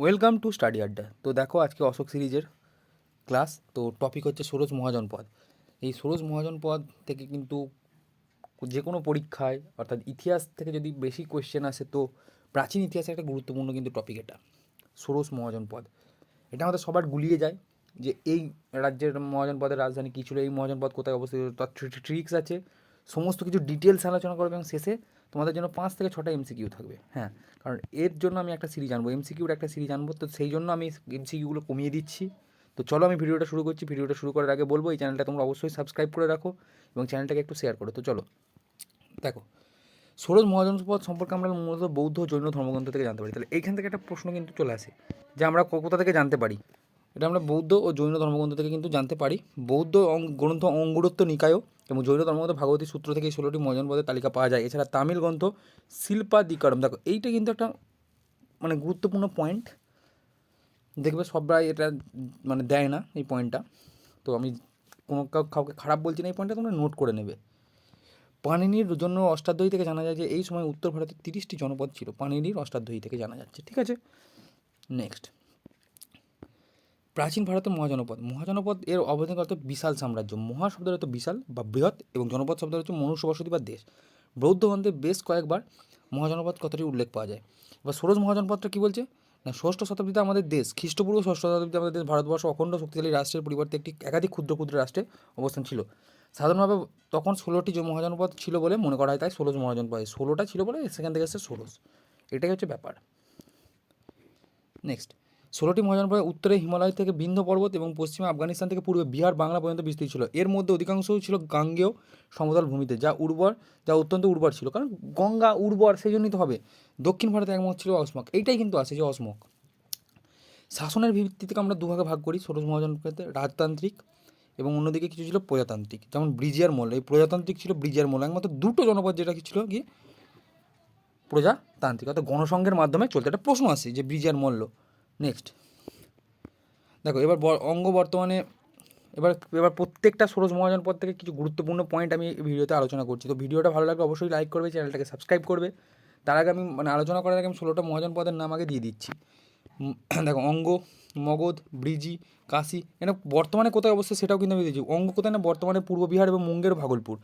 Welcome to study আড্ডা। তো দেখো আজকে অশোক সিরিজের ক্লাস। তো টপিক হচ্ছে ষোড়শ মহাজন পদ। এই ষোড়শ মহাজন পদ থেকে কিন্তু যে কোনো পরীক্ষায়, অর্থাৎ ইতিহাস থেকে যদি বেশি কোয়েশ্চেন আসে, তো প্রাচীন ইতিহাসে একটা গুরুত্বপূর্ণ কিন্তু টপিক এটা ষোড়শ মহাজন পদ। এটা আমাদের সবার গুলিয়ে যায় যে এই রাজ্যের মহাজন পদের রাজধানী কী ছিল, এই মহাজন পদ কোথায় অবস্থিত, তার ট্রিক্স আছে, সমস্ত কিছু ডিটেলস আলোচনা করবে এবং শেষে তোমাদের জন্য পাঁচ থেকে ছটা এমসিকিউ থাকবে হ্যাঁ। কারণ এর জন্য আমি একটা সিরিজ আনব এমসিকিউর একটা সিরিজ আনব, তো সেই জন্য আমি এমসিকিউগুলো কমিয়ে দিচ্ছি। তো চলো আমি ভিডিওটা শুরু করছি, ভিডিওটা শুরু করার আগে বলব, এই চ্যানেলটা তোমরা অবশ্যই সাবস্ক্রাইব করে রাখো এবং চ্যানেলটাকে একটু শেয়ার করো। তো চলো, দেখো, ষোড়শ মহাজনপদ সম্পর্কে আমরা মূলত বৌদ্ধ, জৈন ধর্মগ্রন্থ থেকে জানতে পারি। তাহলে এইখান থেকে একটা প্রশ্ন কিন্তু চলে আসে, যে আমরা কোথা থেকে জানতে পারি? এটা আমরা বৌদ্ধ ও জৈন ধর্মগ্রন্থ থেকে কিন্তু জানতে পারি। বৌদ্ধ গ্রন্থ অঙ্গুরত্ব নিকায়ও এবং জৈন ধর্মগ্রন্থ ভাগবতী সূত্র থেকে এই ষোলোটি মহাজনপদের তালিকা পাওয়া যায়। এছাড়া তামিল গ্রন্থ শিল্পাদিকারম দেখো, এইটা কিন্তু একটা মানে গুরুত্বপূর্ণ পয়েন্ট দেখবে সবাই এটা মানে দেয় না এই পয়েন্টটা তো আমি কোনো কাউ- কাউকে খারাপ বলছি না এই পয়েন্টটা তোমরা নোট করে নেবে। পানিনির জন্য অষ্টাধ্যায়ী থেকে জানা যায় যে এই সময় উত্তর ভারতে তিরিশটি জনপদ ছিল। পানিনির অষ্টাধ্যায়ী থেকে জানা যাচ্ছে। ঠিক আছে? নেক্সট প্রাচীন ভারতের মহাজনপদ। মহাজনপদ এর অবদান অর্থ বিশাল সাম্রাজ্য। মহা শব্দের অর্থ বিশাল বা বৃহৎ এবং জনপদ শব্দ হচ্ছে মনুষ্য বসতি বা দেশ। বৌদ্ধ গ্রন্থে বেশ কয়েকবার মহাজনপদ কথাটির উল্লেখ পাওয়া যায়। এবার ষোড়শ মহাজনপদটা কী বলছে? না, ষষ্ঠ শতাব্দীতে আমাদের দেশ, খ্রিস্টপূর্ব ষষ্ঠ শতাব্দীতে আমাদের দেশ ভারতবর্ষ অখণ্ড শক্তিশালী রাষ্ট্রের পরিবর্তে একটি একাধিক ক্ষুদ্র ক্ষুদ্র রাষ্ট্রে অবস্থান ছিল। সাধারণভাবে তখন ষোলোটি যে মহাজনপদ ছিল বলে মনে করা হয়, তাই ষোলোশ মহাজনপদ ষোলোটা ছিল বলে সেখান থেকে এসেছে ষোলোশ এটাই হচ্ছে ব্যাপার। নেক্সট ষোলোটি মহাজনপদ উত্তরে হিমালয় থেকে বিন্ধ্য পর্বত এবং পশ্চিমে আফগানিস্তান থেকে পূর্বে বিহার বাংলা পর্যন্ত বিস্তৃত ছিল। এর মধ্যে অধিকাংশই ছিল গাঙ্গেয় সমতল ভূমিতে, যা উর্বর, যা অত্যন্ত উর্বর ছিল। কারণ গঙ্গা উর্বর সেই জন্যই তো হবে। দক্ষিণ ভারতে একমত ছিল অসমক। এইটাই কিন্তু আছে যে অসমক। শাসনের ভিত্তিতে আমরা দুভাগে ভাগ করি। ষোড়শ মহাজনপদে রাজতান্ত্রিক এবং অন্যদিকে কিছু ছিল প্রজাতান্ত্রিক। যেমন ব্রিজিয়ার মল। এই প্রজাতান্ত্রিক ছিল ব্রিজিয়ার মল। একমাত্র দুটো জনপদ যেটা ছিল কি? প্রজাতান্ত্রিক। অর্থাৎ গণসংঘের মাধ্যমে চলতে। একটা প্রশ্ন আসে যে ব্রিজিয়ার মল্ল নেক্সট দেখো, এবার অঙ্গ বর্তমানে, এবার এবার প্রত্যেকটা ষোড়শ মহাজন পদ থেকে কিছু গুরুত্বপূর্ণ পয়েন্ট আমি ভিডিওতে আলোচনা করছি। তো ভিডিওটা ভালো লাগলে অবশ্যই লাইক করবে চ্যানেলটাকে সাবস্ক্রাইব করবে। তার আগে আমি মানে আলোচনা করার আগে আমি ষোলোটা মহাজন পদের নাম আগে দিয়ে দিচ্ছি। দেখো, অঙ্গ, মগধ, ব্রিজি, কাশি এটা বর্তমানে কোথায় অবস্থা সেটাও কিন্তু আমি দিয়েছি। অঙ্গ কোথায় না, বর্তমানে পূর্ব বিহার এবং মুঙ্গের ভাগলপুর।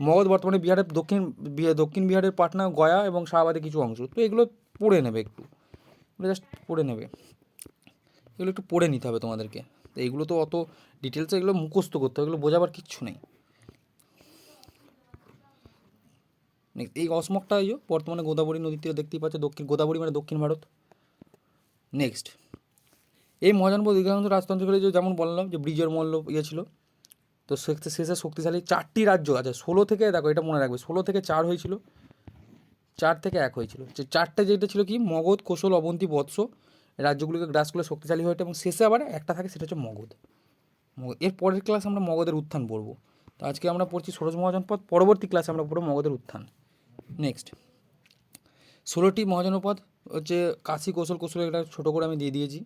মগধ বর্তমানে বিহারের দক্ষিণ দক্ষিণ বিহারের পাটনা, গয়া এবং শাহবাদের কিছু অংশ। তো এগুলো পড়ে নেবে একটু। জাস্ট পড়ে নেবে। এগুলো একটু পড়ে নিতে হবে তোমাদেরকে। তো এইগুলো তো অত ডিটেলসে এগুলো মুখস্থ করতে হবে এগুলো বোঝাবার কিচ্ছু নেই। Next, এই অসমকটা এই বর্তমানে গোদাবরী নদীর তীরে দেখতেই পাচ্ছ দক্ষিণ গোদাবরী মানে দক্ষিণ ভারত। নেক্সট এই মহাজনপদ অধিকাংশ রাজতন্ত্র যে যেমন বললাম যে ব্রিজের মল্ল ইয়ে ছিল তো শেষে শক্তিশালী চারটি রাজ্য আছে ষোলো থেকে দেখো এটা মনে রাখবে ষোলো থেকে চার হয়েছিল চার থেকে এক হয়েছিল। যে চারটে যেটা ছিল কি মগধ কোশল অবন্তী বৎস রাজ্যগুলিকে গ্রাস করলে শক্তিশালী হয়ে ওঠে এবং শেষে আবার একটা থাকে সেটা হচ্ছে মগধ। মগধ এর পরের ক্লাস আমরা মগধের উত্থান পড়ব। তো আজকে আমরা পড়ছি ষোড়শ মহাজনপদ, পরবর্তী ক্লাসে আমরা পড়ব মগধের উত্থান। নেক্সট ষোলোটি মহাজনপদ, হচ্ছে কাশি কৌশল কৌশল এটা ছোটো করে আমি দিয়ে দিয়েছি।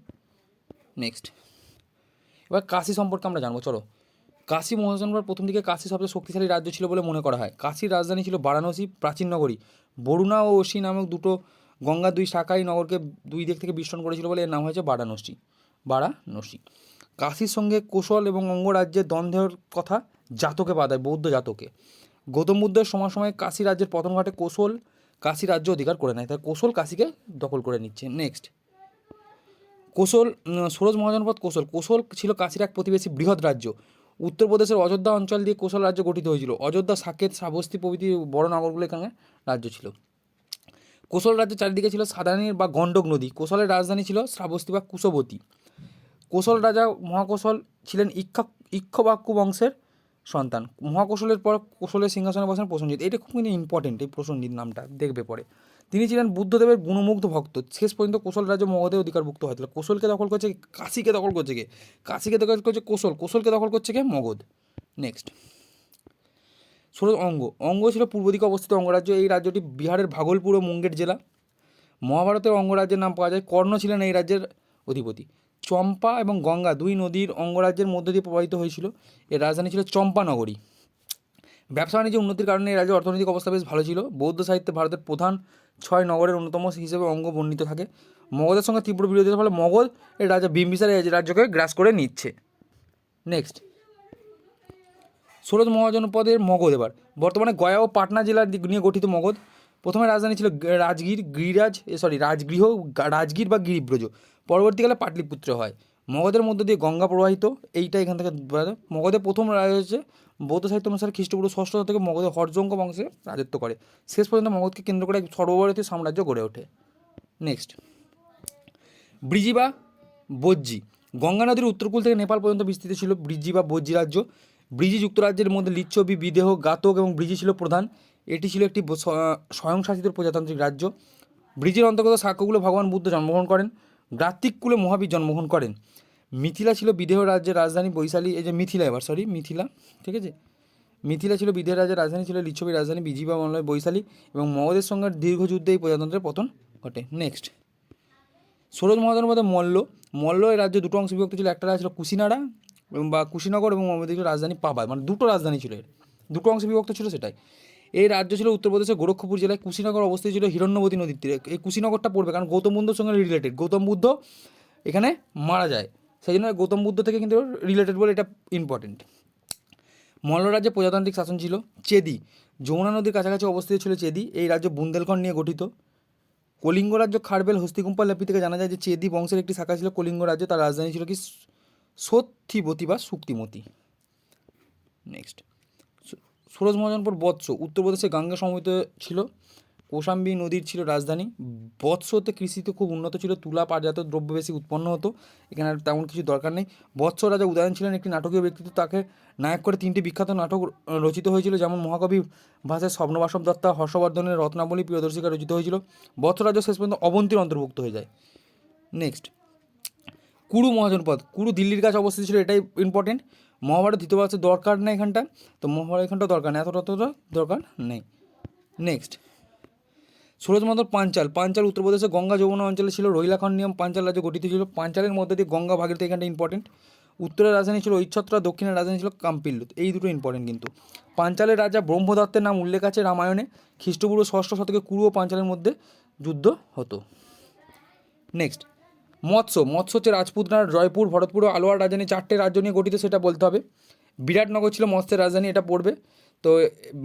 নেক্সট এবার কাশি সম্পর্কে আমরা জানব, চলো। কাশি মহাজনপদ প্রথম দিকে কাশি সবচেয়ে শক্তিশালী রাজ্য ছিল বলে মনে করা হয়। কাশির রাজধানী ছিল বারাণসী, প্রাচীন নগরী। বরুণা ও অসি নামক দুটো গঙ্গা দুই শাখাই নগরকে দুই দিক থেকে বিষ্টন করেছিল বলে এর নাম হয়েছে বারাণসী বারাণসী কাশীর সঙ্গে কোশল এবং অঙ্গরাজ্যের দ্বন্দ্বের কথা জাতকে বাধায় বৌদ্ধ জাতকে। গৌতম বুদ্ধের সময় সময় কাশী রাজ্যের পতন ঘটে কোশল কাশী রাজ্য অধিকার করে নেয়। তাই কোশল কাশীকে দখল করে নিচ্ছে। নেক্সট কোশল সুরজ মহাজনপদ কোশল। কোশল ছিল কাশীর এক প্রতিবেশী বৃহৎ রাজ্য। উত্তরপ্রদেশের অযোধ্যা অঞ্চল দিয়ে কোশল রাজ্য গঠিত হয়েছিল। অযোধ্যা সাকেত শ্রাবস্তি প্রভৃতি বড় নগরগুলো এখানে রাজ্য ছিল। কোশল রাজ্যের চারিদিকে ছিল সাদানীর বা গণ্ডক নদী। কোশলের রাজধানী ছিল শ্রাবস্তি বা কুশবতী। কোশল রাজা মহাকৌশল ছিলেন ইক্ষা, ইক্ষবাক্য বংশের সন্তান। মহাকৌশলের পর কোশলের সিংহাসনে বসেন প্রসেনজিৎ এটা খুব কিন্তু ইম্পর্টেন্ট এই প্রসেনজিৎ নামটা দেখবে পরে। তিনি ছিলেন বুদ্ধদেবের গুণমুগ্ধ ভক্ত। শেষ পর্যন্ত কোশল রাজ্য মগধে অধিকারভুক্ত হয়েছিল কোশলকে দখল করছে? কাশীকে দখল করছে কে? কাশীকে দখল করছে কোশল। কোশলকে দখল করছে কে? মগধ। নেক্সট ষোড়শ অঙ্গ অঙ্গ ছিল পূর্ব দিকে অবস্থিত অঙ্গরাজ্য। এই রাজ্যটি বিহারের ভাগলপুর ও মুঙ্গের জেলা। মহাভারতের অঙ্গরাজ্যের নাম পাওয়া যায় কর্ণ ছিলেন এই রাজ্যের অধিপতি। চম্পা এবং গঙ্গা দুই নদীর অঙ্গরাজ্যের মধ্য দিয়ে প্রবাহিত হয়েছিল। এর রাজধানী ছিল চম্পানগরী। ব্যবসা বাণিজ্য উন্নতির কারণে এই রাজ্যের অর্থনৈতিক অবস্থা বেশ ভালো ছিল। বৌদ্ধ সাহিত্যে ভারতের প্রধান ছয় নগরের অন্যতম হিসেবে অঙ্গ বর্ণিত থাকে। মগধের সঙ্গে তীব্র বিরোধিতার ফলে মগধ এই রাজা বিম্বিসার এই রাজ্যকে গ্রাস করে নিচ্ছে। নেক্সট ষোড়শ মহাজনপদের মগধ এবার। বর্তমানে গয়া ও পাটনা জেলার দিক নিয়ে গঠিত মগধ। প্রথমে রাজধানী ছিল রাজগীর, গিরিরাজ সরি রাজগৃহ রাজগীর বা গিরিব্রজ। পরবর্তীকালে পাটলিপুত্র হয়। মগধের মধ্য দিয়ে গঙ্গা প্রবাহিত এইটা এখান থেকে মগধের প্রথম রাজা হচ্ছে বৌদ্ধ সাহিত্য অনুসারে খ্রিস্টপূর্ব ষষ্ঠ থেকে মগধের হরজঙ্গ বংশে রাজত্ব করে। শেষ পর্যন্ত মগধকে কেন্দ্র করে এক সর্বভারতীয় সাম্রাজ্য গড়ে ওঠে। নেক্সট ব্রিজি বা বজ্জি। গঙ্গা নদীর উত্তরকূল থেকে নেপাল পর্যন্ত বিস্তৃত ছিল ব্রিজি বা বজ্জি রাজ্য। ব্রিজি যুক্তরাজ্যের মধ্যে লিচ্ছবি, বিদেহ গাতক এবং ব্রিজি ছিল প্রধান। এটি ছিল একটি স্বয়ংশাসিত প্রজাতান্ত্রিক রাজ্য। ব্রিজের অন্তর্গত শাখাগুলো ভগবান বুদ্ধ জন্মগ্রহণ করেন গ্রাত্তিককুলে মহাবীর জন্মগ্রহণ করেন। মিথিলা ছিল বিদেহ রাজ্যের রাজধানী বৈশালী, এই যে মিথিলা এবার সরি মিথিলা, ঠিক আছে? মিথিলা ছিল বিদেহ রাজ্যের রাজধানী, ছিল লিচ্ছবি রাজধানী বিজি বা মলয় বৈশালী এবং মগধের সঙ্গে দীর্ঘ যুদ্ধে এই প্রজাতন্ত্রের পতন ঘটে। নেক্সট ষোড়শ মহাজনের মধ্যে মল্ল মল্ল এই রাজ্যে দুটো অংশ বিভক্ত ছিল, একটা রাজ্য ছিল কুশিনাড়া বা কুশিনগর এবং অন্যদিকে রাজধানী পাবায় মানে দুটো রাজধানী ছিল এর। দুটো অংশ বিভক্ত ছিল সেটাই। এই রাজ্য ছিল উত্তরপ্রদেশের গোরক্ষপুর জেলায়, কুশিনগর অবস্থিত ছিল হিরণ্যবতী নদীর তীরে। এই কুশিনগরটা পড়বে কারণ গৌতম বুদ্ধর সঙ্গে রিলেটেড গৌতম বুদ্ধ এখানে মারা যায়। সেই জন্য গৌতম বুদ্ধ থেকে কিন্তু রিলেটেড বলে এটা ইম্পর্টেন্ট মল্ল রাজ্যে প্রজাতান্ত্রিক শাসন ছিল, চেদি। যমুনা নদীর কাছাকাছি অবস্থিত ছিল চেদি। এই রাজ্য বুন্দেলখণ্ড নিয়ে গঠিত। কলিঙ্গ রাজ্য খারবেল, হস্তিকুম্পা লেপি থেকে জানা যায় যে চেদি বংশের একটি শাখা ছিল কলিঙ্গ রাজ্য। তার রাজধানী ছিল কি সত্যিবতী বা শুক্তিমতী নেক্সট সুরজ মহাজনপুর বৎস। উত্তরপ্রদেশে গাঙ্গা সমৃত ছিল। কোশাম্বী নদীর ছিল রাজধানী। বৎসতে কৃষিতে খুব উন্নত ছিল। তুলা পাটজাত দ্রব্য বেশি উৎপন্ন হতো। এখানে আর তেমন কিছু দরকার নেই। বৎস রাজা উদাহরণ ছিলেন একটি নাটকীয় ব্যক্তিত্ব। তাকে নায়ক করে তিনটি বিখ্যাত নাটক রচিত হয়েছিল। যেমন মহাকবি ভাষায় স্বপ্নবাসব দত্তা, হর্ষবর্ধনের রত্নাবলী প্রিয়দর্শিকা রচিত হয়েছিল। বৎস রাজা শেষ পর্যন্ত অবন্তীর অন্তর্ভুক্ত হয়ে যায়। নেক্সট কুরু মহাজনপদ কুরু দিল্লির কাছে অবস্থিত ছিল, এটাই ইম্পর্টেন্ট মহাভারত দ্বিতীয় ভারতের দরকার নেই এখানটা। তো মহাভারত এখানটা দরকার নেই, এতটা অতটা দরকার নেই। নেক্সট সুরজ মন্দির পাঞ্চাল। পাঞ্চাল উত্তরপ্রদেশের গঙ্গা যমুনা অঞ্চলে ছিল রোহিলাখণ্ড নিয়ম পাঞ্চাল রাজ্য গঠিত ছিল। পাঞ্চালের মধ্যে দিয়ে গঙ্গা ভাগীরথী এখানটা ইম্পর্টেন্ট উত্তরের রাজধানী ছিল ঐচ্ছত্রা, দক্ষিণের রাজধানী ছিল কাম্পিল্লুত। এই দুটো ইম্পর্টেন্ট কিন্তু। পাঞ্চালের রাজা ব্রহ্মদত্তের নাম উল্লেখ আছে রামায়ণে। খ্রিস্টপূর্ব ষষ্ঠ শতকে কুরু ও পাঞ্চালের মধ্যে যুদ্ধ হতো। নেক্সট মৎস্য মৎস্য হচ্ছে রাজপুতনার জয়পুর, ভরতপুর আলোয়ার রাজধানী চারটে রাজ্য নিয়ে গঠিত সেটা বলতে হবে। বিরাটনগর ছিল মৎস্যের রাজধানী, এটা পড়বে। তো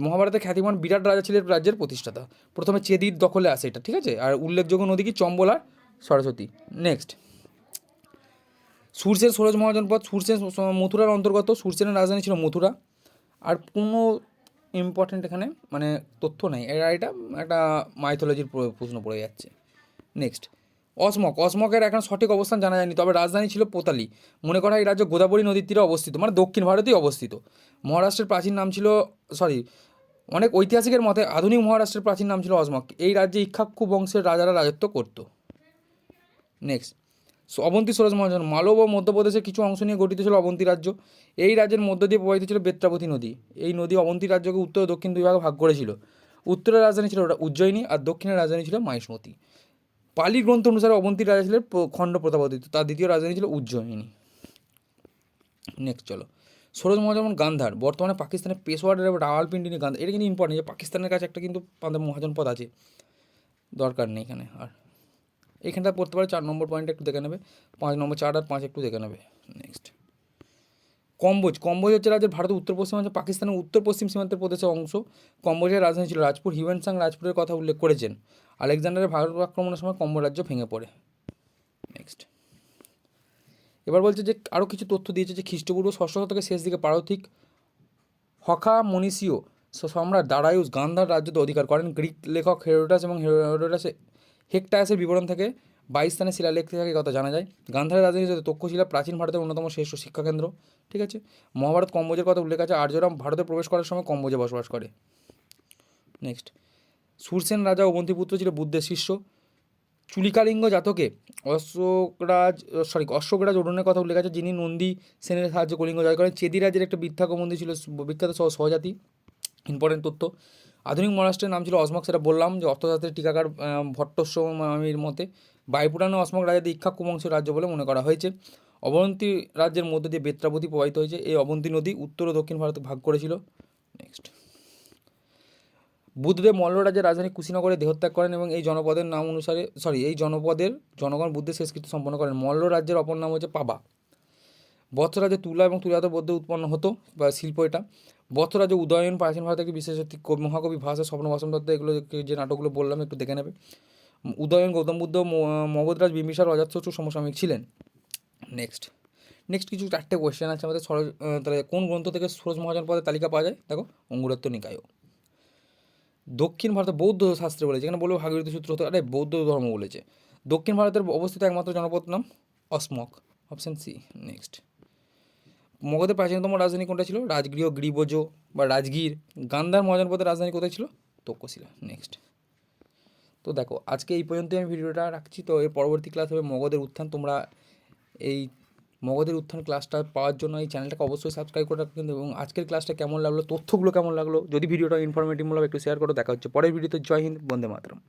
মহাভারতে খ্যাতিমান বিরাট রাজা ছিলেন রাজ্যের প্রতিষ্ঠাতা। প্রথমে চেদির দখলে আসে এটা, ঠিক আছে? আর উল্লেখযোগ্য নদী কি চম্বল সরস্বতী। নেক্সট সুরসেন ষোড়শ মহাজনপদ সুরসেন মথুরার অন্তর্গত, সুরসেনের রাজধানী ছিল মথুরা। আর কোনো ইম্পর্টেন্ট এখানে মানে তথ্য নেই। এরা এটা একটা মাইথোলজির প্রশ্ন পড়ে যাচ্ছে। নেক্সট অসমক। অসমকের এখন সঠিক অবস্থান জানা যায়নি, তবে রাজধানী ছিল পোতালি। মনে করা এই রাজ্য গোদাবরী নদীর তীরে অবস্থিত মানে দক্ষিণ ভারতেই অবস্থিত। মহারাষ্ট্রের প্রাচীন নাম ছিল সরি অনেক ঐতিহাসিকের মতে আধুনিক মহারাষ্ট্রের প্রাচীন নাম ছিল অসমক। এই রাজ্যে ইক্ষাক্ষু বংশের রাজারা রাজত্ব করত। নেক্সট অবন্তী সরোজ মহাজন, মালব ও মধ্যপ্রদেশের কিছু অংশ নিয়ে গঠিত ছিল অবন্তী রাজ্য। এই রাজ্যের মধ্য দিয়ে প্রবাহিত ছিল বেত্রাবতী নদী। এই নদী অবন্তী রাজ্যকে উত্তর ও দক্ষিণ দুই ভাগে ভাগ করেছিল। উত্তরের রাজধানী ছিল উজ্জয়িনী আর দক্ষিণের রাজধানী ছিল মাহিষ্মতি পালি গ্রন্থ অনুসারে অবন্তী রাজা ছিলেন খণ্ড প্রতাপাদিত্য। তার দ্বিতীয় রাজধানী ছিল উজ্জয়িনী। নেক্সট চলো। সরোজ মহাজন গান্ধার, বর্তমানে পাকিস্তানের পেশোয়ারের রাওয়ালপিন্ডি নিয়ে গান্ধার এটা কিন্তু ইম্পর্টেন্ট যে পাকিস্তানের কাছে একটা কিন্তু আমাদের মহাজন পদ আছে। দরকার নেই এখানে আর। এখানটা পড়তে পারে চার নম্বর পয়েন্ট একটু দেখে নেবে, পাঁচ নম্বর চার আর পাঁচ একটু দেখে নেবে। নেক্সট কম্বোজ কম্বোজ হচ্ছে রাজ্যের ভারতের উত্তর পশ্চিম পশ্চিমাঞ্চল পাকিস্তানের উত্তর পশ্চিম সীমান্তের প্রদেশের অংশ। কম্বোজের রাজধানী ছিল রাজপুর। হিউয়েন সাং রাজপুরের কথা উল্লেখ করেছেন। আলেকজান্ডারের ভারত আক্রমণের সময় কম্বো রাজ্য ভেঙে পড়ে। নেক্সট এবার বলছে যে আরও কিছু তথ্য দিয়েছে যে, খ্রিস্টপূর্ব ষষ্ঠ শতকের শেষ দিকে পারথিক হকা মনীষীয় সম্রাট দারায়ুস গান্ধার রাজ্যতে অধিকার করেন। গ্রিক লেখক হেরোডাস এবং হেরোডাস হেক্টায়াসের বিবরণ থেকে বাইশ স্থানে শিলালেখ থেকে কথা জানা যায়। গান্ধারের রাজধানী হিসেবে তক্ষশিলা, প্রাচীন ভারতের অন্যতম শ্রেষ্ঠ শিক্ষাকেন্দ্র, ঠিক আছে? মহাভারত কম্বোজের কথা উল্লেখ আছে, আর্যরাম ভারতে প্রবেশ করার সময় কম্বোজে বসবাস করে। নেক্সট সুরসেন রাজা ও অবন্তিপুত্র ছিল বুদ্ধের শিষ্য। চুলিকালিঙ্গ জাতকে অশোকরাজ সরি অশোকরাজ অরুণের কথা উল্লেখ আছে, যিনি নন্দী সেনের সাহায্যে কলিঙ্গ জয় করেন। চেদি রাজ্যের একটা বিখ্যাত মন্দির ছিল বিখ্যাত সহ সহজাতি ইম্পর্টেন্ট তথ্য। আধুনিক মহারাষ্ট্রের নাম ছিল অসমক সেটা বললাম যে অর্থশাস্ত্রের টিকাকার ভট্টস্বামীর মতে বায়ুপুরাণে অসমক রাজাদের ইক্ষাক্ষ বংশের রাজ্য বলে মনে করা হয়েছে। অবন্তী রাজ্যের মধ্য দিয়ে বেত্রাবতী প্রবাহিত হয়েছে। এই অবন্তী নদী উত্তর ও দক্ষিণ ভারতে ভাগ করেছিল। নেক্সট বুদ্ধদেব মল্ল রাজ্যের রাজধানী কুশীনগরে দেহত্যাগ করেন এবং এই জনপদের নাম অনুসারে সরি এই জনপদের, জনগণ বুদ্ধের শেষকৃত্য সম্পন্ন করেন। মল্ল রাজ্যের অপর নাম হচ্ছে পাবা। বৎস রাজ্যে তুলা এবং তুলাত বৌদ্ধ উৎপন্ন হতো বা শিল্প এটা। বৎস রাজ্যে উদয়ন, প্রাচীন ভারতের একটি বিশেষ কবি- মহাকবি ভাষা স্বপ্ন বাসন দত্ত এগুলো যে নাটকগুলো বললাম একটু দেখে নেবে। উদয়ন গৌতম বুদ্ধ মগধরাজ বিম্বিসার অজাতশত্রু সমসাময়িক ছিলেন। নেক্সট নেক্সট কিছু চারটে কোয়েশ্চেন আছে আমাদের সরজ তাহলে কোন গ্রন্থ থেকে সরোজ মহাজন পদের তালিকা পাওয়া যায়? দেখো, অঙ্গুরত্ব নিকায়ও। দক্ষিণ ভারতে বৌদ্ধ শাস্ত্রে বলেছে এখানে বলব ভাগীরথ সূত্র হতে আরে বৌদ্ধ ধর্ম বলেছে। দক্ষিণ ভারতের অবস্থিত একমাত্র জনপদ নাম অসমক অপশান সি নেক্সট মগধের প্রাচীনতম রাজধানী কোনটা ছিল? রাজগৃহ গ্রীবজ বা রাজগীর। গান্ধার মহাজনপদের রাজধানী কোথায় ছিল? তক্ষশিলা নেক্সট তো দেখো, আজকে এই পর্যন্তই আমি ভিডিওটা রাখছি। তো এর পরবর্তী ক্লাস হবে মগধের উত্থান। তোমরা এই মগধের উত্থান ক্লাসটা পাওয়ার জন্য এই চ্যানেলটাকে অবশ্যই সাবস্ক্রাইব করে রাখবেন এবং আজকের ক্লাসটা কেমন লাগল, তথ্যগুলো কেমন লাগল, যদি ভিডিওটা ইনফরমেটিভ মূলক একটু শেয়ার করো। দেখা হচ্ছে পরের ভিডিওতে। জয় হিন্দ, বন্দে মাতরম।